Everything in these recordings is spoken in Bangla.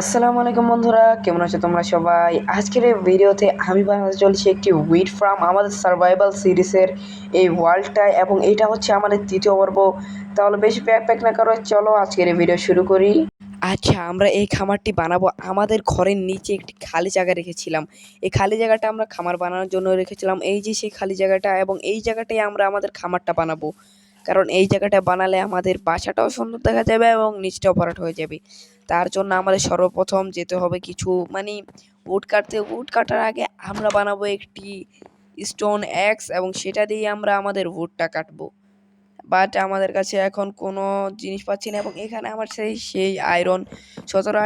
আসসালামু আলাইকুম বন্ধুরা, কেমন আছো তোমরা সবাই? আজকের এই ভিডিওতে আমি বানাতে চলছি একটি উইড ফার্ম আমাদের সার্ভাইভাল সিরিজের এই ওয়ার্ল্ডটায় এবং এটা হচ্ছে আমাদের তৃতীয় পর্ব। তাহলে বেশি প্যাক প্যাক না করো চলো আজকের এই ভিডিও শুরু করি। আচ্ছা আমরা এই খামারটি বানাবো। আমাদের ঘরের নিচে একটি খালি জায়গা রেখেছিলাম। এই খালি জায়গাটা আমরা খামার বানানোর জন্য রেখেছিলাম। এই যে সেই খালি জায়গাটা এবং এই জায়গাটাই আমরা আমাদের খামারটা বানাবো। কারণ এই জায়গাটা বানালে আমাদের বাসাটাও সুন্দর দেখা যাবে এবং নিচটাও ভরাট হয়ে যাবে। তার জন্য আমাদের সর্বপ্রথম যেতে হবে কিছু মানে উড কাটতে উড কাটার আগে আমরা বানাবো একটি স্টোন অ্যাক্স এবং সেটা দিয়ে আমরা আমাদের উডটা কাটবো। বাট আমাদের কাছে এখন কোনো জিনিস পাচ্ছি না এবং এখানে আমার সেই সেই আয়রন সতেরো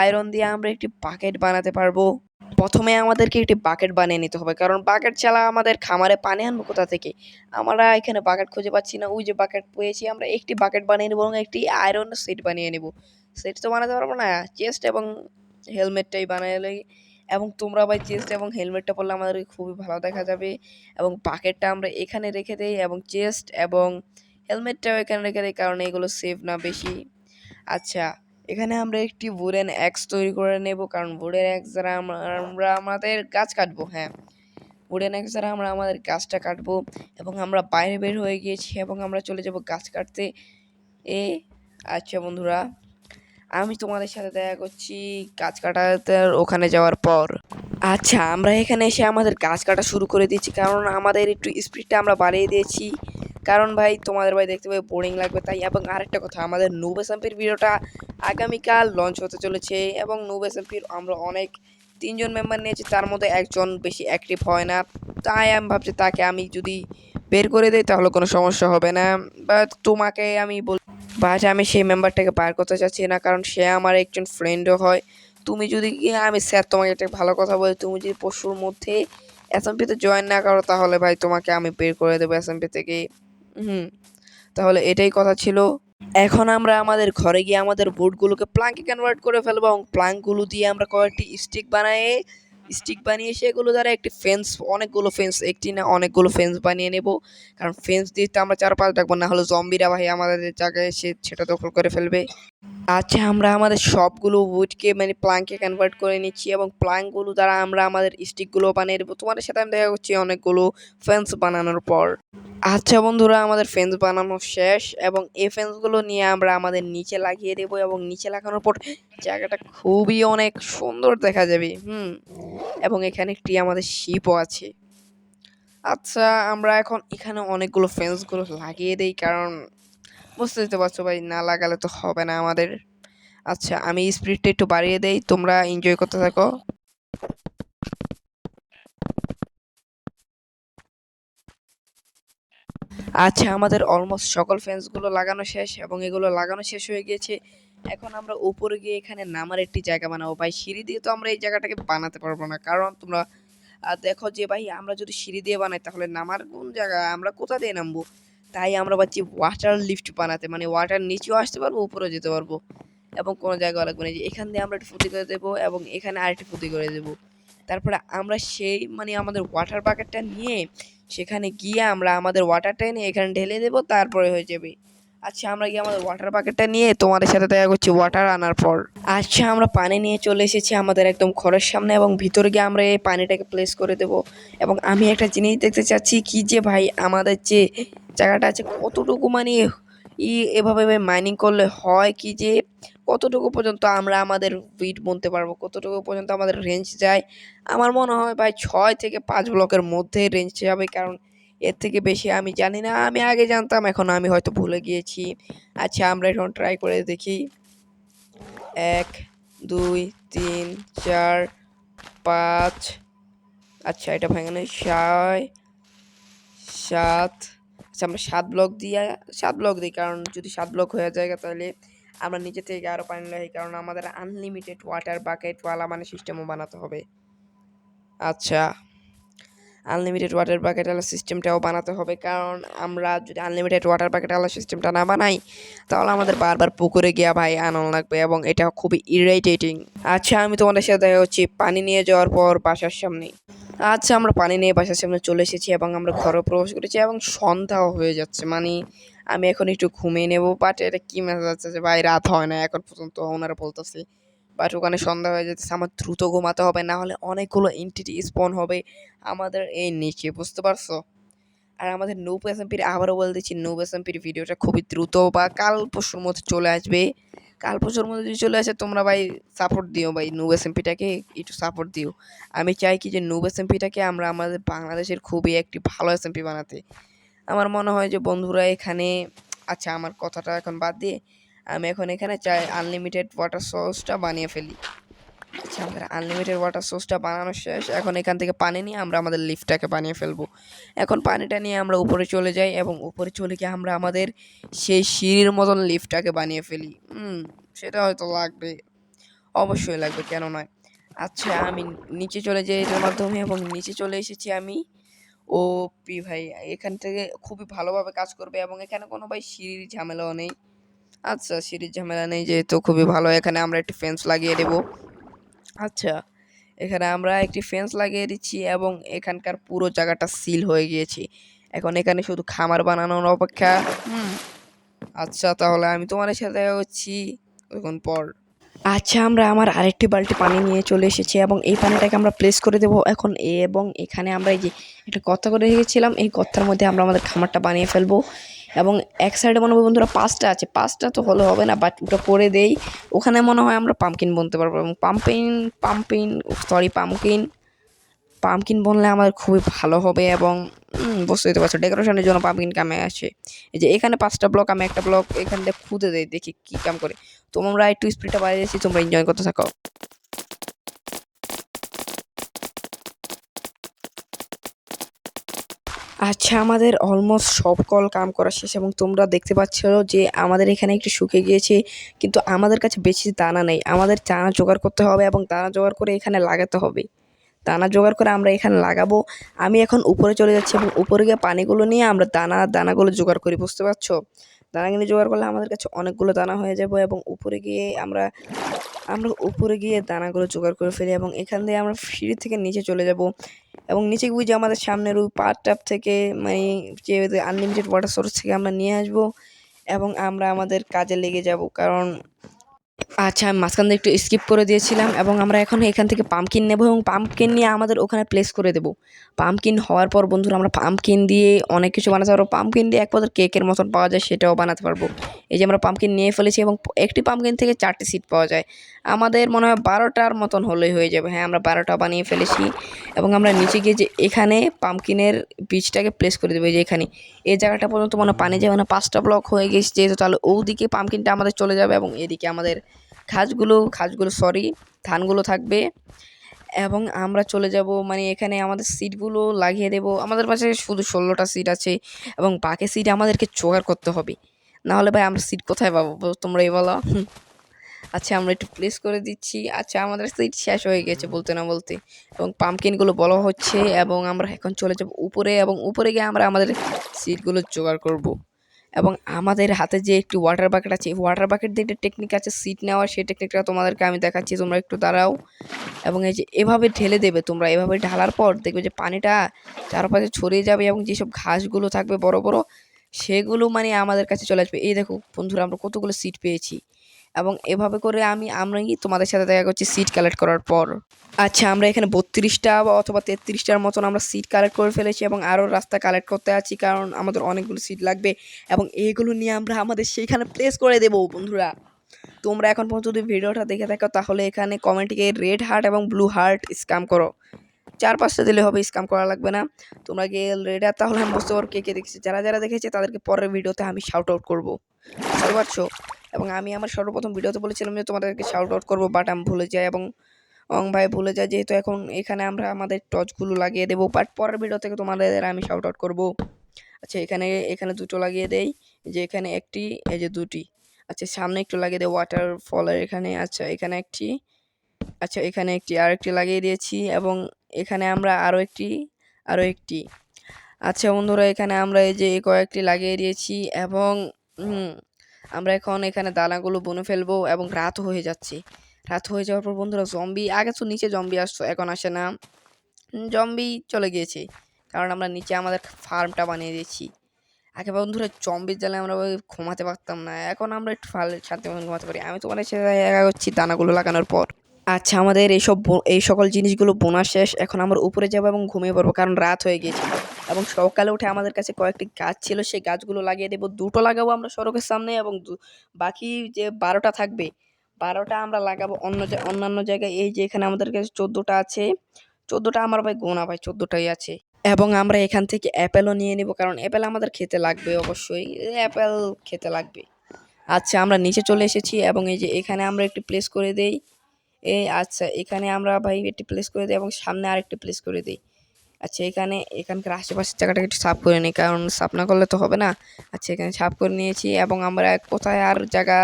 আয়রন দিয়ে আমরা একটি বাকেট বানাতে পারব। প্রথমে আমাদেরকে একটি বাকেট বানিয়ে নিতে হবে, কারণ বাকেট ছাড়া আমাদের খামারে পানি আনব কোথা থেকে? আমরা এখানে বাকেট খুঁজে পাচ্ছি না, ওই যে বাকেট পেয়েছি, আমরা একটি বাকেট বানিয়ে নেব এবং একটি আয়রন সেট বানিয়ে নেব। সেট তো বানাতে পারব না। চেস্ট এবং হেলমেটটাই বানালে এবং তোমরা ভাই চেস্ট এবং হেলমেটটা পরলে আমাদেরকে খুবই ভালো দেখা যাবে। এবং বাকেটটা আমরা এখানে রেখে দিই এবং চেস্ট এবং হেলমেটটাও এখানে রেখে দিই কারণ এগুলো সেফ না বেশি। আচ্ছা এখানে আমরা একটি উডেন অ্যাক্স তৈরি করে নেব কারণ উডেন অ্যাক্স দ্বারা আমরা আমাদের গাছ কাটবো হ্যাঁ। উডেন অ্যাক্স দ্বারা আমরা আমাদের গাছটা কাটবো এবং আমরা বাইরে বের হয়ে গিয়েছি এবং আমরা চলে যাব গাছ কাটতে। এ আচ্ছা বন্ধুরা আমি তোমাদের সাথে দেখা করছি গাছ কাটাতে ওখানে যাওয়ার পর। আচ্ছা আমরা এখানে এসে আমাদের গাছ কাটা শুরু করে দিয়েছি, কারণ আমাদের একটু স্পিডটা আমরা বাড়িয়ে দিয়েছি। কারণ ভাই, তোমাদের ভাই দেখতে পাই বোরিং লাগবে তাই। এবং আরেকটা কথা, আমাদের নুব এসএমপির ভিডিওটা আগামীকাল লঞ্চ হতে চলেছে এবং নুব এসএমপির আমরা অনেক তিনজন মেম্বার নিয়েছি, তার মধ্যে একজন বেশি অ্যাক্টিভ হয় না। তাই আমি ভাবছি তাকে আমি যদি বের করে দিই তাহলে কোনো সমস্যা হবে না। বা তোমাকে আমি বল বাট আমি সেই মেম্বারটাকে বার করতে চাচ্ছি না, কারণ সে আমার একজন ফ্রেন্ডও হয়। তুমি যদি কি আমি স্যার তোমাকে একটা ভালো কথা বলি, তুমি যদি পশুর মধ্যে এসএমপিতে জয়েন না করো, তাহলে ভাই তোমাকে আমি বের করে দেবো এসএমপি থেকে। হুম, তাহলে এটাই কথা ছিল। এখন আমরা আমাদের ঘরে গিয়ে আমাদের বোর্ডগুলোকে প্লাঙ্কে কনভার্ট করে ফেলব এবং প্লাঙ্কগুলো দিয়ে আমরা কয়েকটি স্টিক বানিয়ে স্টিক বানিয়ে সেগুলো দ্বারা একটি ফেন্স অনেকগুলো ফেন্স একটি না অনেকগুলো ফেন্স বানিয়ে নেব। কারণ ফেন্স দিয়ে তো আমরা চারপাশ ডাকবো, না হলে জম্বিরা ভাই আমাদের জায়গায় সে সেটা দখল করে ফেলবে। আচ্ছা আমরা আমাদের সবগুলো উডকে মানে প্লাঙ্কে কনভার্ট করে নিচ্ছি এবং প্লাঙ্কগুলো দ্বারা আমরা আমাদের স্টিকগুলো বানিয়ে দেবো। তোমাদের সাথে আমি দেখা করছি অনেকগুলো ফেন্স বানানোর পর। আচ্ছা বন্ধুরা, আমাদের ফেন্স বানানো শেষ এবং এই ফেন্সগুলো নিয়ে আমরা আমাদের নিচে লাগিয়ে দেবো এবং নিচে লাগানোর পর জায়গাটা খুবই অনেক সুন্দর দেখা যাবে, হুম। এবং এখানে একটি আমাদের শিপও আছে। আচ্ছা আমরা এখন এখানে অনেকগুলো ফেন্সগুলো লাগিয়ে দিই কারণ বুঝতে দিতে পারছ ভাই, না লাগালে তো হবে না আমাদের। আচ্ছা আমি স্পিডটা একটু বাড়িয়ে দেই, তোমরা এনজয় করতে থাকো। আচ্ছা আমাদের অলমোস্ট সকল ফ্যান্সগুলো লাগানো শেষ এবং এগুলো লাগানো শেষ হয়ে গিয়েছে। এখন আমরা উপরে গিয়ে এখানে নামার একটি জায়গা বানাবো। ভাই, সিঁড়ি দিয়ে তো আমরা এই জায়গাটাকে বানাতে পারব না। কারণ তোমরা দেখো যে ভাই, আমরা যদি সিঁড়ি দিয়ে বানাই, তাহলে নামার কোন জায়গা? আমরা কোথা দিয়ে নামবো? তাই আমরা পাচ্ছি ওয়াটার লিফট বানাতে মানে ওয়াটার নিচেও আসতে পারব, উপরেও যেতে পারব। এবং কোনো জায়গা লাগবে না যে এখান দিয়ে আমরা একটু ফুটি করে দেবো এবং এখানে আরেকটি ফুটি করে দেবো। তারপরে আমরা সেই মানে আমাদের ওয়াটার বাকেটটা নিয়ে সেখানে গিয়ে আমরা আমাদের ওয়াটারটা এনে এখানে ঢেলে দেবো, তারপরে হয়ে যাবে। আচ্ছা আমরা গিয়ে আমাদের ওয়াটার বাকেটটা নিয়ে তোমাদের সাথে দেখা করছি ওয়াটার আনার পর। আচ্ছা আমরা পানি নিয়ে চলে এসেছি আমাদের একদম ঘরের সামনে এবং ভিতরে গিয়ে আমরা এই পানিটাকে প্লেস করে দেব। এবং আমি একটা জিনিস দেখতে চাচ্ছি, কি যে ভাই আমাদের যে জায়গাটা আছে, কতটুকু মানে ই এভাবে মাইনিং করলে হয়, কি যে কতটুকু পর্যন্ত আমরা আমাদের উইট বুনতে পারব, কতটুকু পর্যন্ত আমাদের রেঞ্জ যায়। আমার মনে হয় ভাই ছয় থেকে পাঁচ ব্লকের মধ্যে রেঞ্জ যাবে, কারণ এর থেকে বেশি আমি জানি না। আমি আগে জানতাম, এখন আমি হয়তো ভুলে গিয়েছি। আচ্ছা আমরা এখন ট্রাই করে দেখি। এক, দুই, তিন, চার, পাঁচ আচ্ছা এটা ভাঙানো ছয়, সাত আচ্ছা আমরা সাত ব্লক দিয়ে, সাত ব্লক দিই, কারণ যদি সাত ব্লক হয়ে যায় তাহলে আমরা নিচে থেকে আরও পানি লাগি কারণ আমাদের আনলিমিটেড ওয়াটার বাকেট ওয়ালা মানে সিস্টেমও বানাতে হবে। আচ্ছা। আনলিমিটেড ওয়াটার বাকেট আলা সিস্টেমটাও বানাতে হবে। কারণ আমরা যদি আনলিমিটেড ওয়াটার বাকেট আলা সিস্টেমটা না বানাই, তাহলে আমাদের বারবার পুকুরে গিয়া ভাই আনন্দ লাগবে এবং এটা খুবই ইরিটেটিং আচ্ছা আমি তোমাদের সাথে দেখা হচ্ছি পানি নিয়ে যাওয়ার পর বাসার সামনে। আচ্ছা আমরা পানি নিয়ে বাসার সামনে চলে এসেছি এবং আমরা ঘরে প্রবেশ করেছি এবং সন্ধ্যাও হয়ে যাচ্ছে। মানে আমি এখন একটু ঘুমিয়ে নেব বাট এটা কি মেসেজ আছে? যে ভাই, রাত হয় না, এখন পর্যন্ত ওনারা বলতেছে বাট ওখানে সন্ধ্যা হয়ে যেতেছে, আমার দ্রুত ঘুমাতে হবে, না হলে অনেকগুলো এন্টিটি স্পন হবে আমাদের এই নিচে, বুঝতে পারছ? আর আমাদের নৌপ এসএমপির আবারও বলে দিচ্ছি নৌপ এসএমপির ভিডিওটা খুবই দ্রুত বা কাল পরশুর মধ্যে চলে আসবে। কাল পরশুর মধ্যে যদি চলে আসে, তোমরা ভাই সাপোর্ট দিও ভাই নৌব এসএমপিটাকে একটু সাপোর্ট দিও। আমি চাই কি যে নৌব এসএমপিটাকে আমরা আমাদের বাংলাদেশের খুবই একটি ভালো এসএমপি বানাতে। আমার মনে হয় যে বন্ধুরা এখানে আচ্ছা আমার কথাটা এখন বাদ দিয়ে আমি এখন এখানে চাই আনলিমিটেড ওয়াটার সোর্সটা বানিয়ে ফেলি। আচ্ছা আমাদের আনলিমিটেড ওয়াটার সোর্সটা বানানো শেষ। এখন এখান থেকে পানি নিয়ে আমরা আমাদের লিফটটাকে বানিয়ে ফেলব। এখন পানিটা নিয়ে আমরা উপরে চলে যাই এবং উপরে চলে গিয়ে আমরা আমাদের সেই সিঁড়ির মতন লিফটটাকে বানিয়ে ফেলি। হুম, সেটা হয়তো লাগবে। অবশ্যই লাগবে, কেন নয়। আচ্ছা আমি নিচে চলে যাই এটার মাধ্যমে এবং নিচে চলে এসেছি আমি। ও পি ভাই, এখান থেকে খুবই ভালোভাবে কাজ করবে এবং এখানে কোনো ভাই সিঁড়ির ঝামেলাও নেই। আচ্ছা সিঁড়ির ঝামেলা নেই যেহেতু, খুবই ভালো। এখানে আমরা একটি ফেন্স লাগিয়ে দেবো। আচ্ছা এখানে আমরা একটি ফেন্স লাগিয়ে দিচ্ছি এবং এখানকার পুরো জায়গাটা সিল হয়ে গিয়েছে। এখন এখানে শুধু খামার বানানোর অপেক্ষা। আচ্ছা তাহলে আমি তোমার সাথে হচ্ছি এখন পর। আচ্ছা আমরা আমার আরেকটি বালতি পানি নিয়ে চলে এসেছি এবং এই পানিটাকে আমরা প্লেস করে দেবো এখন। এবং এখানে আমরা এই যে, একটা কথা করে রেখেছিলাম। এই গর্তের মধ্যে আমরা আমাদের খামারটা বানিয়ে ফেলব। এবং এক সাইডে মনে হয় বন্ধুরা পাঁচটা আছে। পাঁচটা তো হলে হবে না বাট ওটা করে দেই। ওখানে মনে হয় আমরা পাম্পকিন বলতে পারব এবং pumpkin pumpkin sorry pumpkin pumpkin বললে আমাদের খুবই ভালো হবে এবং উম, বুঝতেই তো পারছ ডেকোরেশনের জন্য পাম্পকিন কামে আসে। এই যে এখানে পাঁচটা ব্লক আমি একটা ব্লক এখান থেকে খুঁজে দেই দেখি কী কাম করে। তোমরা একটু স্পিডটা বাড়িয়ে দিয়েছি তোমরা এনজয় করতে থাকো। আচ্ছা আমাদের অলমোস্ট সব কল কাম করা শেষ এবং তোমরা দেখতে পাচ্ছ যে আমাদের এখানে একটু শুকে গিয়েছে, কিন্তু আমাদের কাছে বেশি দানা নেই। আমাদের দানা জোগাড় করতে হবে এবং দানা জোগাড় করে এখানে লাগাতে হবে। দানা জোগাড় করে আমরা এখানে লাগাবো। আমি এখন উপরে চলে যাচ্ছি এবং উপরে গিয়ে পানিগুলো নিয়ে আমরা দানা, দানাগুলো জোগাড় করি, বুঝতে পারছ? দানাগুলো জোগাড় করলে আমাদের কাছে অনেকগুলো দানা হয়ে যাবে এবং উপরে গিয়ে আমরা আমরা উপরে গিয়ে দানাগুলো জোগাড় করে ফেলি এবং এখান দিয়ে আমরা সিঁড়ি থেকে নিচে চলে যাব। এবং নিচে বুঝে আমাদের সামনের ওই পার ট্যাপ থেকে মানে যে আনলিমিটেড ওয়াটার সোর্স থেকে আমরা নিয়ে আসব এবং আমরা আমাদের কাজে লেগে যাব। কারণ আচ্ছা আমি মাঝখান দিয়ে একটু স্কিপ করে দিয়েছিলাম এবং আমরা এখন এখান থেকে পাম্পকিন নেব এবং পাম্পকিন নিয়ে আমাদের ওখানে প্লেস করে দেবো। পাম্পকিন হওয়ার পর বন্ধুরা আমরা পাম্পকিন দিয়ে অনেক কিছু বানাতে পারব। পাম্পকিন দিয়ে এক কেকের মতন পাওয়া যায়, সেটাও বানাতে পারব। এই যে আমরা পাম্পকিন নিয়ে ফেলেছি এবং একটি পাম্পকিন থেকে চারটি সিট পাওয়া যায়। আমাদের মনে হয় বারোটার মতন হলেই হয়ে যাবে। হ্যাঁ আমরা বারোটা বানিয়ে ফেলেছি এবং আমরা নিচে গিয়ে যে এখানে পাম্পকিনের বীজটাকে প্লেস করে দেবো, এই যে এখানে। এই জায়গাটা পর্যন্ত মনে পানি যাবে না। পাঁচটা ব্লক হয়ে গেছে, যেহেতু তাহলে ওদিকে পাম্পকিনটা আমাদের চলে যাবে এবং এদিকে আমাদের খাসগুলো খাসগুলো সরি ধানগুলো থাকবে। এবং আমরা চলে যাব মানে এখানে আমাদের সিটগুলো লাগিয়ে দেব। আমাদের পাশে শুধু ষোলোটা সিট আছে এবং বাকি সিট আমাদেরকে জোগাড় করতে হবে। নাহলে ভাই আমরা সিট কোথায় পাবো তোমরা এই বলো। আচ্ছা আমরা একটু প্লেস করে দিচ্ছি। আচ্ছা আমাদের সিট শেষ হয়ে গেছে বলতে না বলতে। এবং পাম্পকিনগুলো বলা হচ্ছে এবং আমরা এখন চলে যাব উপরে এবং উপরে গিয়ে আমরা আমাদের সিটগুলো জোগাড় করব। এবং আমাদের হাতে যে একটি ওয়াটার বাকেট আছে ওয়াটার বাকেট দিয়ে একটা টেকনিক আছে সিট নেওয়ার সেই টেকনিকটা তোমাদেরকে আমি দেখাচ্ছি, তোমরা একটু দাঁড়াও। এবং এই যে এভাবে ঢেলে দেবে তোমরা, এভাবে ঢালার পর দেখবে যে পানিটা চারপাশে ছড়িয়ে যাবে এবং যেসব ঘাসগুলো থাকবে বড় বড়, সেগুলো মানে আমাদের কাছে চলে আসবে। এই দেখো বন্ধুরা, আমরা কতগুলো সিট পেয়েছি। এবং এভাবে করে আমি, আমরাই তোমাদের সাথে দেখা করছি সিট কালেক্ট করার পর। আচ্ছা আমরা এখানে বত্রিশটা বা অথবা তেত্রিশটার মতন আমরা সিট কালেক্ট করে ফেলেছি এবং আরও রাস্তা কালেক্ট করতে আছি কারণ আমাদের অনেকগুলো সিট লাগবে এবং এইগুলো নিয়ে আমরা আমাদের সেইখানে প্লেস করে দেবো, বন্ধুরা। তোমরা এখন পর্যন্ত যদি ভিডিওটা দেখে থাকো, তাহলে এখানে কমেন্টে রেড হার্ট এবং ব্লু হার্ট স্ক্যাম করো। চার পাঁচটা দিলে হবে স্ক্যাম করা লাগবে না। তোমরা গিয়ে রেড হার্ট তাহলে আমি বুঝতে পারব কে কে দেখেছি। যারা যারা দেখেছে, তাদেরকে পরের ভিডিওতে আমি শাউট আউট করব। বুঝতে পারছ? এবং আমি আমার সর্বপ্রথম ভিডিওতে বলেছিলাম যে তোমাদেরকে শাউট আউট করব বাট আমি ভুলে যাই এবং অং ভাই ভুলে যায়, যেহেতু এখন এখানে আমরা আমাদের টর্চগুলো লাগিয়ে দেবো বাট পরের ভিডিও থেকে তোমাদের আমি শাউট আউট করব। আচ্ছা এখানে এখানে দুটো লাগিয়ে দেই যে এখানে একটি, এই যে দুটি। আচ্ছা সামনে একটু লাগিয়ে দেয় ওয়াটার ফলের এখানে আচ্ছা এখানে একটি আচ্ছা এখানে একটি আর একটি লাগিয়ে দিয়েছি এবং এখানে আমরা আরও একটি আরও একটি। আচ্ছা বন্ধুরা, এখানে আমরা এই যে কয়েকটি লাগিয়ে দিয়েছি এবং আমরা এখন এখানে দানাগুলো বনে ফেলব এবং রাত হয়ে যাচ্ছে। রাত হয়ে যাওয়ার পর বন্ধুরা জম্বি আগে তো নিচে জম্বি আসতো, এখন আসে না। জম্বি চলে গিয়েছে, কারণ আমরা নিচে আমাদের ফার্মটা বানিয়ে দিয়েছি। আগে বন্ধুরা জম্বির জালে আমরা ঘুমাতে পারতাম না, এখন আমরা একটু শান্তি মতন ঘুমাতে পারি। আমি তোমার সাথে দেখা করছি দানাগুলো লাগানোর পর। আচ্ছা আমাদের এইসব এই সকল জিনিসগুলো বোনা শেষ। এখন আমরা উপরে যাব এবং ঘুমিয়ে পড়ব, কারণ রাত হয়ে গিয়েছে। এবং সকালে উঠে আমাদের কাছে কয়েকটি গাছ ছিল, সেই গাছগুলো লাগিয়ে দেবো। দুটো লাগাবো আমরা সড়কের সামনে এবং বাকি যে বারোটা থাকবে, বারোটা আমরা লাগাবো অন্য অন্যান্য জায়গায়। এই যে এখানে আমাদের কাছে চোদ্দোটা আছে, চোদ্দোটা আমার ভাই গোনা ভাই, চোদ্দোটাই আছে। এবং আমরা এখান থেকে অ্যাপেলও নিয়ে নেব, কারণ অ্যাপেল আমাদের খেতে লাগবে অবশ্যই। অ্যাপেল খেতে লাগবে। আচ্ছা আমরা নিচে চলে এসেছি এবং এই যে এখানে আমরা একটি প্লেস করে দেই। এই আচ্ছা এখানে আমরা ভাই একটি প্লেস করে দিই এবং সামনে আরেকটি প্লেস করে দিই। আচ্ছা এখানে, এখানকার আশেপাশের জায়গাটাকে একটু সাফ করে নিই, কারণ সাফ না করলে তো হবে না। আচ্ছা এখানে সাফ করে নিয়েছি এবং আমরা কোথায় আর জায়গা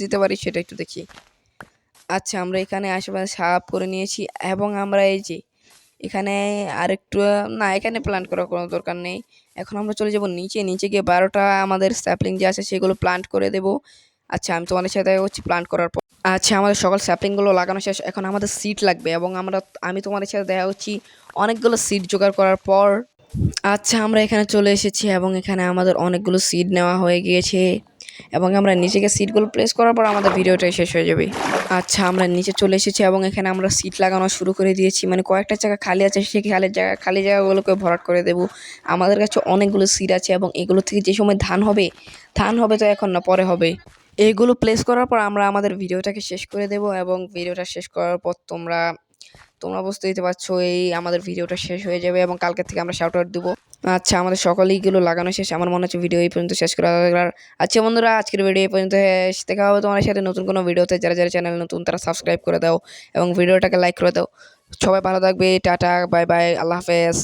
যেতে পারি সেটা একটু দেখি। আচ্ছা আমরা এখানে আশেপাশে সাফ করে নিয়েছি এবং আমরা এই যে, এখানে আরেকটু, না, এখানে প্ল্যান্ট করার কোনো দরকার নেই। এখন আমরা চলে যাব নিচে নিচে গিয়ে বারোটা আমাদের স্যাপলিং যে আছে সেগুলো প্লান্ট করে দেব। আচ্ছা আমি তোমাদের সাথে হচ্ছে প্লান্ট করার পর আচ্ছা আমাদের সকল স্যাপলিংগুলো লাগানো শেষ। এখন আমাদের সিট লাগবে এবং আমরা, আমি তোমাদের সাথে দেখা হচ্ছি অনেকগুলো সিট জোগাড় করার পর। আচ্ছা আমরা এখানে চলে এসেছি এবং এখানে আমাদের অনেকগুলো সিট নেওয়া হয়ে গিয়েছে এবং আমরা গিয়ে সিটগুলো প্লেস করার পর আমাদের ভিডিওটাই শেষ হয়ে যাবে। আচ্ছা আমরা নিচে চলে এসেছি এবং এখানে আমরা সিট লাগানো শুরু করে দিয়েছি। মানে কয়েকটা জায়গা খালি আছে, সেই খালি জায়গা, খালি জায়গাগুলোকে ভরাট করে দেব। আমাদের কাছে অনেকগুলো সিট আছে এবং এগুলো থেকে যে সময় ধান হবে ধান হবে তো এখন না, পরে হবে। এগুলো প্লেস করার পর আমরা আমাদের ভিডিওটাকে শেষ করে দেব এবং ভিডিওটা শেষ করার পর তোমরা তোমরা বুঝতেই পারছ এই আমাদের ভিডিওটা শেষ হয়ে যাবে এবং কালকে থেকে আমরা শাউট আউট দেবো। আচ্ছা আমাদের সকলেই গুলো লাগানো শেষ। আমার মনে হচ্ছে ভিডিও এই পর্যন্ত শেষ করা দরকার আচ্ছা বন্ধুরা, আজকের ভিডিও এই পর্যন্ত। দেখা হবে তোমার সাথে নতুন কোনো ভিডিওতে যারা যারা চ্যানেল নতুন, তারা সাবস্ক্রাইব করে দাও এবং ভিডিওটাকে লাইক করে দাও। সবাই ভালো থাকবে। টাটা বাই বাই আল্লাহ হাফেজ।